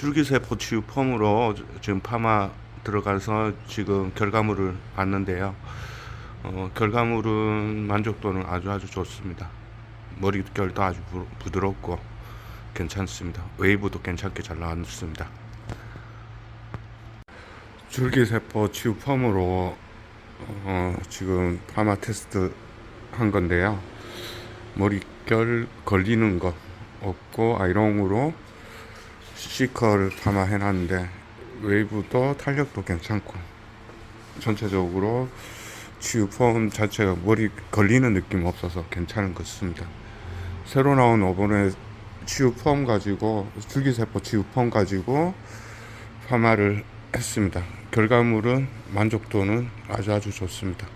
줄기세포 치유 펌으로 지금 파마 들어가서 지금 결과물을 봤는데요. 어, 결과물은 만족도는 아주 아주 좋습니다. 머릿결도 아주 부, 부드럽고 괜찮습니다. 웨이브도 괜찮게 잘 나왔습니다. 줄기세포 치유 펌으로 어, 지금 파마 테스트 한 건데요. 머릿결 걸리는 거 없고 아이롱으로 C컬 파마 해 놨는데 웨이브도 탄력도 괜찮고 전체적으로 치유 펌 자체가 머리 걸리는 느낌 없어서 괜찮은 것 같습니다. 새로 나온 오번에 치유 펌 가지고 줄기세포 치유 펌 가지고 파마를 했습니다. 결과물은 만족도는 아주 아주 좋습니다.